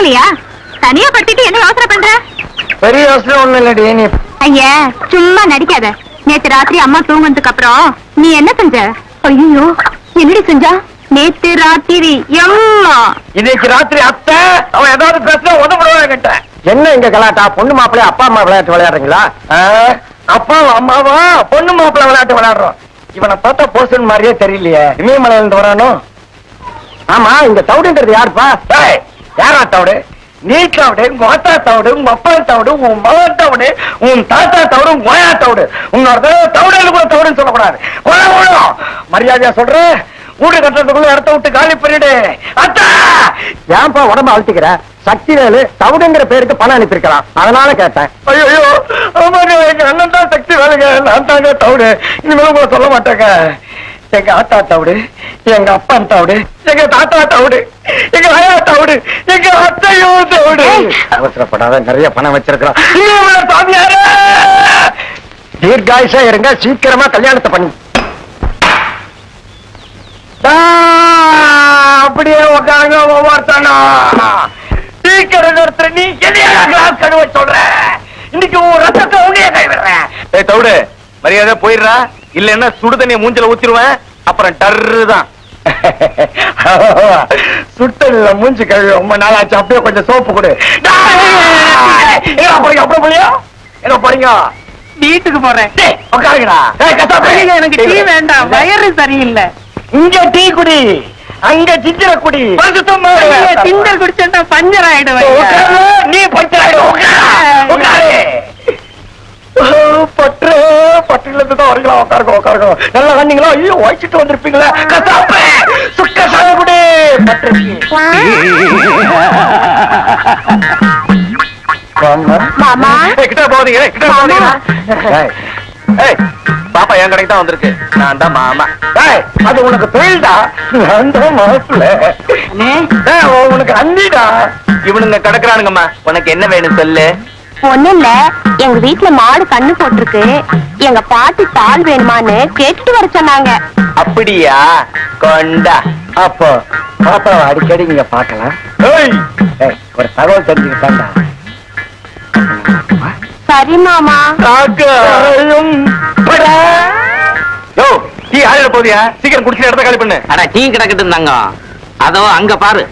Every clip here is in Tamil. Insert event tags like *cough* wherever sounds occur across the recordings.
போகலையா தனியா படுத்திட்டு என்ன யோசனை பண்ற? பெரிய யோசனை ஒண்ணு இல்லடி நீ ஐயா சும்மா நடிக்காத. நேத்து ராத்திரி அம்மா தூங்குனதுக்கு அப்புறம் நீ என்ன செஞ்ச? ஐயோ என்னடி செஞ்சா? நேத்து ராத்திரி எம்மா. இன்னைக்கு ராத்திரி அத்தை அவன் ஏதாவது பேசினா உதவுடுவான் கிட்ட என்ன இங்க கலாட்டா? பொண்ணு மாப்பிள்ளை அப்பா அம்மா விளையாட்டு விளையாடுறீங்களா? அப்பாவும் அம்மாவா? பொண்ணு மாப்பிள்ளை விளையாட்டு விளையாடுறோம். இவனை பார்த்தா போசன் மாதிரியே தெரியலையே. இமயமலையில இருந்து வரானோ? ஆமா இங்க தவுடுன்றது யாருப்பா? ஏய், யாரா தவுடு நீ தவுடு உங்க அத்தா தவுடு உங்க அப்பா தவுடு உன் மகன் தவுடு உன் தாத்தா தவிடு உன் கோயா தவுடு உன்னோட தடவை கூட தவுடுன்னு சொல்லக்கூடாது. மரியாதையா சொல்றேன் வீடு கட்டுறதுக்குள்ள இடத்த விட்டு காலி பண்ணிடு. அத்தா! ஏன்பா உடம்ப அழுத்திக்கிற? சக்தி வேலு தவுடுங்கிற பேருக்கு பணம் அனுப்பியிருக்கலாம். அதனால கேட்டேன். ஐயோ ஆமாங்க எங்க அண்ணன் தான் சக்தி வேலுங்க நான் தாங்க தவுடு இனிமேல் உங்களை சொல்ல மாட்டேங்க. எங்க ஆத்தா தவுடு எங்க அப்பா தவுடு எங்க தாத்தா தவுடு எங்க ஆயா தவுடு எங்க அத்தையும் தவுடு அவசரப்படாத நிறைய பணம் வச்சிருக்கிறோம். சாமியாரே. தீர்காயுஷா இருங்க சீக்கிரமா கல்யாணத்தை பண்ணி. அப்படியே உட்காருங்க ஒவ்வொருத்தனா. கடை நிறுத்துற நீ கிளாஸ் கழுவ சொல்ற? இன்னைக்கு ரத்தத்தை உன்னைய கைவிடுறேன். தவிடு மரியாதை போயிடுறா. இல்லன்னா சுடு தண்ணிய மூஞ்சில ஊத்திருவேன் அப்புறம் டர்ரு தான். *laughs* சுட்டல மூஞ்சி கழுவி ரொம்ப நாளாச்சு. அப்படியே கொஞ்சம் சோப்பு கொடு. போறீங்க அப்புறம் போலியா எங்க போறீங்க? வீட்டுக்கு போறேன். எனக்கு டீ வேண்டாம். வயிறு சரியில்லை. இங்க டீ குடி. அங்க சித்திர குடி. திண்டல் குடிச்சா பஞ்சர் ஆயிடுவேன். உட்காரு, நீ உட்காரு. ஓ, பற்று. பட்டுல இருந்து தான் வரீங்களா உட்காருங்க உட்காருங்க நல்லா வந்தீங்களா ஐயோ வயிச்சுட்டு வந்திருப்பீங்களா. கசாப்பு சுக்க சாகுடி பற்று மாமா. ஏய், கிட்ட போதீங்க கிட்ட போதீங்க ஏய் பாப்பா என் கடைக்கு தான் வந்திருக்கு. நான் தான் மாமா. அது உனக்கு தொழில்டா? நான் தான் மாப்பிள்ள. உனக்கு அண்ணிடா? இவனுங்க கிடக்குறானுங்கம்மா. உனக்கு என்ன வேணும் சொல்லு? ஒண்ணு இல்ல எங்க வீட்டுல மாடு கண்ணு போட்டிருக்கு. எங்க பாட்டி பால் வேணுமான்னு கேட்டுட்டு வர சொன்னாங்க. அப்படியா? கொண்டா. அப்போ பாப்பாவை அடிக்கடி ஏய், ஏய், ஒரு தகவல் தெரிஞ்சுக்கிட்டாண்டா சரி மாமா. யோ டீ ஆயிட போதியா சீக்கிரம் குடிச்சு இடத்த காலி பண்ணு. அட டீ கிடக்கட்டு இருந்தாங்க அதோ அங்க பாரு.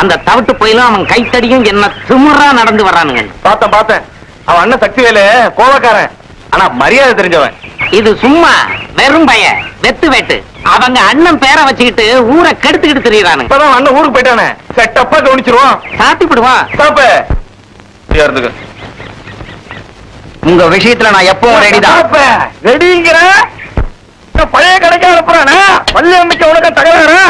அந்த தவிட்டு போயிலும் அவன் கைத்தடியும் என்ன திமிரா நடந்து வர்றானுங்க. பார்த்தேன் பார்த்தேன். அவன் அண்ணன் சக்தி வேலு கோவக்காரன். ஆனா மரியாதை தெரிஞ்சவன். இது சும்மா வெறும் பைய வெத்து வெட்டு. அவங்க அண்ணன் பேரை வச்சுக்கிட்டு ஊரை கெடுத்துக்கிட்டு திரியறானுங்க. இப்பதான் அண்ணன் ஊருக்கு போயிட்டானே. செட்டப்பா கவனிச்சிருவான். சாத்திப்பிடுவான். சாப்பு. இருந்துக்கு. உங்க விஷயத்துல நான் எப்பவும் ரெடிதான் பாப்பா, ரெடிங்கிற பழைய கடைக்கு அனுப்புறானே? பள்ளி அமைக்க உனக்கு தகவலா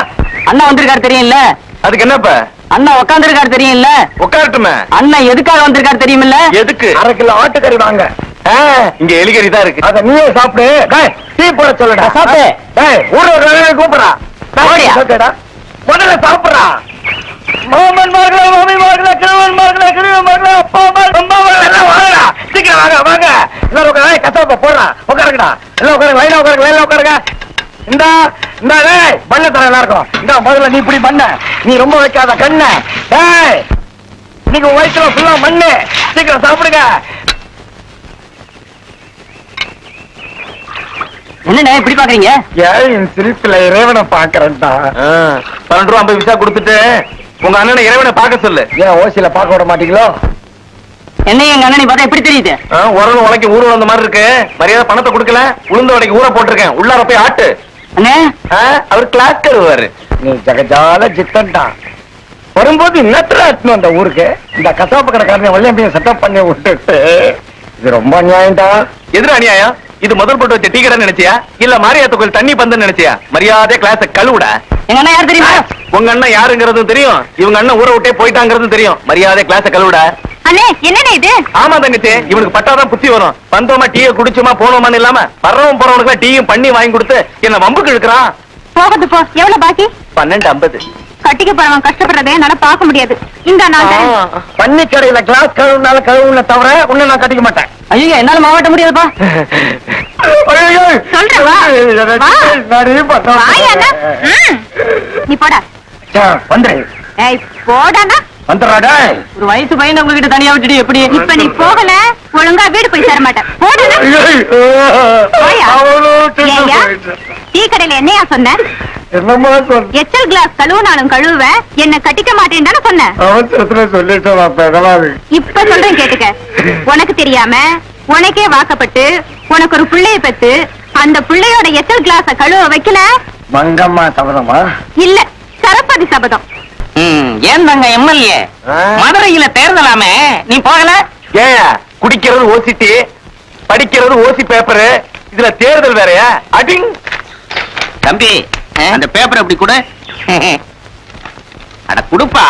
அண்ணா வந்திருக்காரு தெரியும்ல? அதுக்கு என்னப்ப? அண்ணா உட்காந்துருக்காரு தெரியும்ல? உட்காரட்டுமே அண்ணன் எதுக்காக வந்திருக்காரு தெரியுமில்ல எதுக்கு? அரை கிலோ ஆட்டுக்கறி வாங்க. இங்க எலிகறி தான் இருக்கு. அத நீயே சாப்பிடு. டீ போட சொல்லுடா. சாப்பிடு. டேய் ஊர்ல ஒரு. சாப்பிடுடா. முதல்ல சாப்பிடுறா. மாமன் மகளே மாமி மகளே கிழவன் மகளே கிழவன் மகளே அப்பா அம்மா எல்லாம் வாங்கடா. சீக்கிரம் வாங்க வாங்க. எல்லாரும் உட்கார. கசாப்ப போடுறா. உட்காருங்கடா. எல்லாம் உட்காருங்க லைனா உட்காருங்க லைனா உட்காருங்க. இந்தா இந்த டேய் பண்ண தர எல்லாருக்கும். இந்த முதல்ல நீ இப்படி பண்ண. நீ ரொம்ப வைக்காத கண்ணு. டேய் நீங்க உன் வயிற்றுல ஃபுல்லா மண்ணு. சீக்கிரம் சாப்பிடுங்க. என்னண்ணே இப்படி பாக்குறீங்க? ஏன் சிரிப்புல இறைவனை பாக்குறேன்டா. பன்னெண்டு ரூபா ஐம்பது விசா கொடுத்துட்டு உங்க அண்ணனை இறைவனை பார்க்க சொல்லு. ஏன் ஓசியில பார்க்க விட மாட்டீங்களோ? என்ன எங்க அண்ணனை பார்த்தா எப்படி தெரியுது? ஆ, உரல் உலைக்கு ஊர் வந்த மாதிரி இருக்கு. மரியாதை பணத்தை கொடுக்கல. உளுந்த வடைக்கு ஊற போட்டிருக்கேன். உள்ளார போய் ஆட்டு. அண்ணே? அவர் கிளாஸ் கருவாரு. நீ ஜகஜால ஜித்தன்டா. வரும்போது இன்னத்துல எத்தணும் அந்த ஊருக்கு? இந்த கசாப்பு கடைக்காரனை வள்ளியம்பையும் செட்டப் பண்ணி விட்டுட்டு. இது ரொம்ப அநியாயம்டா. எதிர அநியாயம்? இது முதல் போட்டு வச்ச டீ கடை நினைச்சியா? இல்ல மாரியாத்த கோயில் தண்ணி பந்தம் நினைச்சியா? மரியாதை கிளாஸ கழுவுடா. எங்க அண்ணன் யார் தெரியுமா? உங்க அண்ணன் யாருங்கிறதும் தெரியும். இவங்க அண்ணன் ஊரை விட்டே போயிட்டாங்கிறதும் தெரியும். மரியாதை கிளாஸ கழுவுடா. அண்ணே என்னண்ணே இது? ஆமா தங்கச்சி இவனுக்கு பட்டாதான் புத்தி வரும். வந்தோமா டீயை குடிச்சோமா போனோமான்னு இல்லாம வர்றவன் போறவனுக்கு டீயும் பண்ணி வாங்கி கொடுத்து என்ன வம்புக்கு இழுக்கிறான் போகுது போ. எவ்வளவு பாக்கி? பன்னெண்டு ஐம்பது. கட்டிக்க போறவன் கஷ்டப்படுறதே என்னால பார்க்க முடியாது. இந்த நான். பண்ணி கடையில கிளாஸ் கழுவுனால கழுவுன தவிர உன்னை நான் கட்டிக்க மாட்டேன். ஐயோ என்னால மாவட்ட முடியாதுப்பா. ஐயோ சொல்றேன். நீ போடா. வந்துரு ஏய் போடாண்ணா. வந்துடுறாடா. ஒரு வயசு பையன் உங்ககிட்ட தனியா விட்டுட்டு எப்படி? இப்ப நீ போகல ஒழுங்கா வீடு போய் சேர மாட்டேன் டீ கடையில என்னையா சொன்ன? எச்சல் கிளாஸ் கழுவுனாலும் கழுவுவ என்ன கட்டிக்க மாட்டேன்னு தானே சொன்ன? இப்ப சொல்றேன் கேட்டுக்க. உனக்கு தெரியாம உனக்கே வாக்கப்பட்டு உனக்கு ஒரு பிள்ளைய பெத்து அந்த பிள்ளையோட எச்சல் கிளாஸ கழுவ வைக்கல? மங்கம்மா சபதமா? இல்ல சரப்பதி சபதம். ஏன் தாங்க எம்எல்ஏ? மதுரையில தேர்தலாமே. நீ போகல? ஏன் குடிக்கிறது ஓசிட்டி படிக்கிறது ஓசி பேப்பரு இதுல தேர்தல் வேறயா? அடிங்! தம்பி அந்த பேப்பர் அப்படி கொடு. அட குடுப்பா.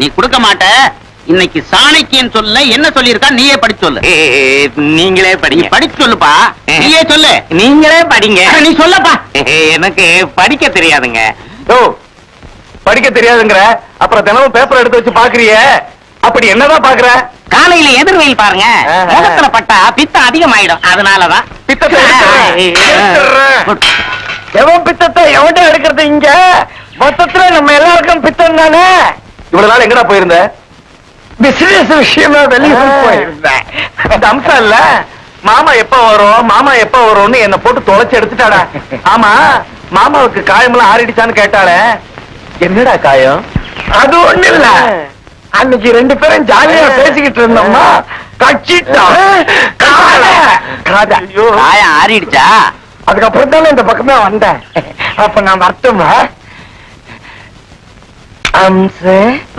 நீ கொடுக்க மாட்ட. இன்னைக்கு சாணக்கியன் சொல்ல என்ன சொல்லியிருக்கா நீயே படிச்சு சொல்லு. நீங்களே படிங்க. படிச்சு சொல்லுப்பா. நீயே சொல்லு. நீங்களே படிங்க. நீ சொல்லப்பா. எனக்கு படிக்க தெரியாதுங்க. ஓ படிக்க தெரியாதுங்கிற? அப்புறம் தினமும் பேப்பர் எடுத்து வச்சு பாக்குறியே அப்படி என்னதான் பாக்குற காலையில எதிர்வெயில் பாருங்க. ஆஹா. முகத்துல பட்டா பித்தம் அதிகமாயிடும். அதனாலதான். பித்தத்தை. எவன் பித்தத்தை எவன்டா எடுக்கிறது இங்க? மொத்தத்துல நம்ம எல்லாருக்கும் பித்தம் தானே? இவ்வளவு நாள் எங்கடா போயிருந்த? பிசினஸ் விஷயமா வெளியே. போயிருந்தேன் அம்சம் இல்ல. மாமா எப்ப வரும்? மாமா எப்ப வரும்னு என்ன போட்டு தொலைச்சு எடுத்துட்டாடா. ஆமா மாமாவுக்கு காயமெல்லாம் ஆறிடுச்சான்னு கேட்டாளே. என்னடா காயம்? அது ஒண்ணு இல்ல. அன்னைக்கு ரெண்டு பேரும் ஜாலியா பேசிக்கிட்டு இருந்தோம்மா. கட்சிட்டோம் ஆறிடுச்சா? அதுக்கப்புறம் தானே இந்த பக்கமே வந்தேன். அப்ப நான் வரட்டுமா?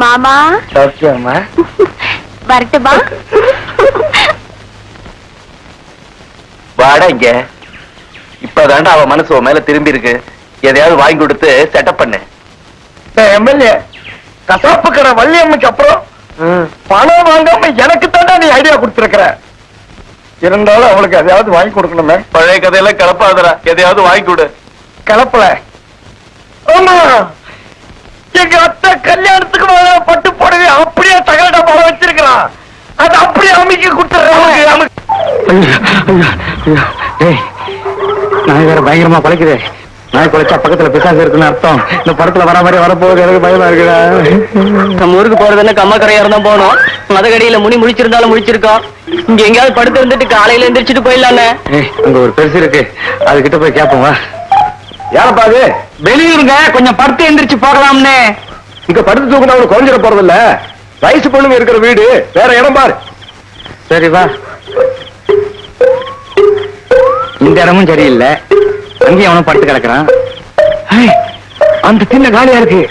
மாமா. சௌக்கியமா வரட்டுமா? வாடா இங்க. இப்பதாண்டா அவ மனசு மேல திரும்பி இருக்கு எதையாவது வாங்கி கொடுத்து செட்டப் பண்ணு. எம்எல்ஏ கசாப்பு கடை வள்ளியம்மைக்கு அப்புறம் பணம் வாங்காம எனக்கு தானே நீ ஐடியா கொடுத்துருக்கிற? இருந்தாலும் அவளுக்கு எதையாவது வாங்கி கொடுக்கணுமே. பழைய கதையெல்லாம் கிளப்பாதடா. எதையாவது வாங்கி கொடு. கலப்பல ஆமா. எங்க அத்தை கல்யாணத்துக்கு மேல பட்டு புடவை அப்படியே தகர டப்பால வச்சிருக்கிறான் அது அப்படியே அமைக்க கொடுத்துறேன் நாய் வேற பயங்கரமா பழைக்குது. நாய் குலைச்சா பக்கத்துல பிசாசு இருக்குன்னு அர்த்தம். இந்த படத்துல வர மாதிரி வரப்போகுது எனக்கு பயமா இருக்குடா. நம்ம ஊருக்கு போறதுன்னா கம்மக்கரையா இருந்தா போனோம். மதகடியில முனி முழிச்சிருந்தாலும் முழிச்சிருக்கோம். இங்க எங்கேயாவது படுத்து இருந்துட்டு காலையில எந்திரிச்சிட்டு போயிடலாமே. அங்க ஒரு பெருசு இருக்கு. அது கிட்ட போய் கேப்போம் வா. யாரப்பா அது? வெளியூருங்க. கொஞ்சம் படுத்து எந்திரிச்சு போகலாம்னு. இங்க படுத்து தூக்கினா அவனுக்கு குறைஞ்சிட போறது இல்ல வயசு பொண்ணுங்க இருக்கிற வீடு. வேற இடம் பாரு. சரி வா. இந்த இடமும் சரியில்லை. அங்கேயும் அவனும் படுத்து கிடக்குறான். அந்த தின்ன காலியா இருக்கு?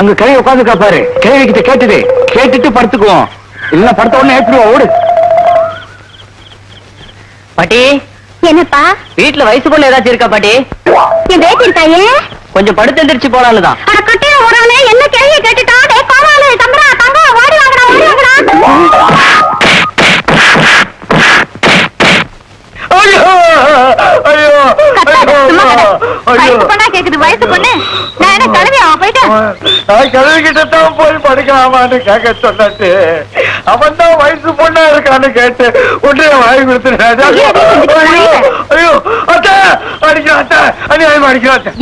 அங்க கிளைய உட்காந்துக்கா பாரு. கிளைய கிட்ட கேட்டுது கேட்டுட்டு படுத்துக்குவோம். இல்ல படுத்த உடனே ஏற்றுவோம் ஓடு. பாட்டி. என்னப்பா? வீட்டுல வயசு பொண்ணு ஏதாச்சும் இருக்கா பாட்டி? என் பேட்டி இருக்காயே? கொஞ்சம் படுத்து எந்திரிச்சு போலான்னு தான். அட கட்டிய உறவுல என்ன கேள்வி கேட்டுட்டா? டே கோவாலு தம்பரா தங்க ஓடி வாங்கடா ஓடி வாங்கடா. ஐயோ! கேக்குது வயசு பொண்ணு. நான் என்ன கழுவி அவன் போயிட்டேன் நான் கழுவிக்கிட்ட தான் போய் படிக்கலாமான்னு கேட்க சொன்னாட்டு அவன் தான் வயசு பொண்ணா இருக்கான்னு கேட்டு உடனே வாங்கி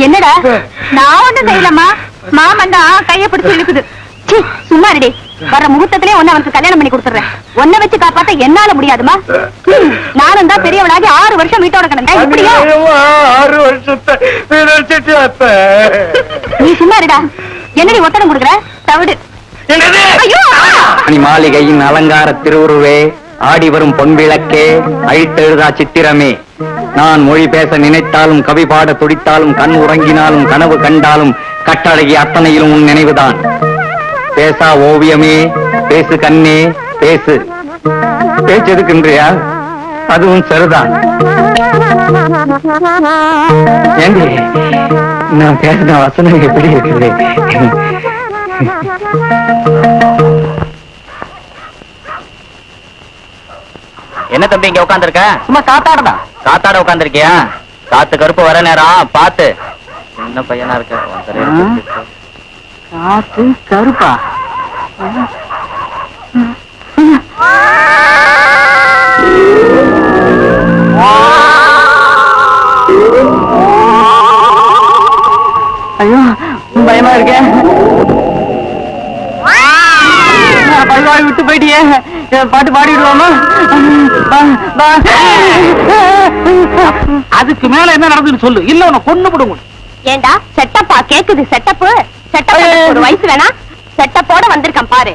என்னடா? நான் ஒண்ணும் செய்யலம்மா. மாமன் தான் கைய பிடிச்சு இழுக்குது. சும்மா வர முகூர்த்தத்திலே ஒண்ணு அவனுக்கு கல்யாணம் பண்ணி கொடுத்துறேன் ஒன்ன வச்சு காப்பாத்த என்னால முடியாதுமா நானும் தான் பெரியவளாகி ஆறு வருஷம் வீட்டோட கிடந்தேன். இப்படியோ? ஆறு வருஷத்தை நீ சும்மா இருடா. என்னடி ஒத்தடம் கொடுக்குற? தவிடு. மாளிகையின் அலங்கார திருவுருவே ஆடி வரும் பொன்விளக்கே அழித்தெழுதா சித்திரமே. நான் மொழி பேச நினைத்தாலும் கவி பாட துடித்தாலும் கண் உறங்கினாலும் கனவு கண்டாலும் கட்டழகி அத்தனையிலும் உன் நினைவுதான். பேசா ஓவியமே பேசு கண்ணே பேசு. பேச்சு எதுக்குன்றியா அதுவும் சரிதான். ஏண்டி நான் பேசின வசனம் எப்படி இருக்குது? என்ன தம்பி இங்க உட்காந்துருக்க சும்மா காத்தாடா காத்தாட உட்காந்துருக்கியா காத்து கருப்பு வர நேரம் பாத்து. சின்ன பையனா இருக்க காத்து கருப்பா? ஐயோ பயமா இருக்கேன் அல்வாய் விட்டு போயிட்டியே. பாட்டு பாடிடுவோமா? அதுக்கு மேல என்ன நடந்துன்னு சொல்லு. இல்ல உன்னை கொண்டு விடுங்க ஏண்டா செட்டப்பா கேக்குது செட்டப்பு செட்டப் ஒரு வயசு வேணா செட்டப்போட வந்திருக்கேன் பாரு.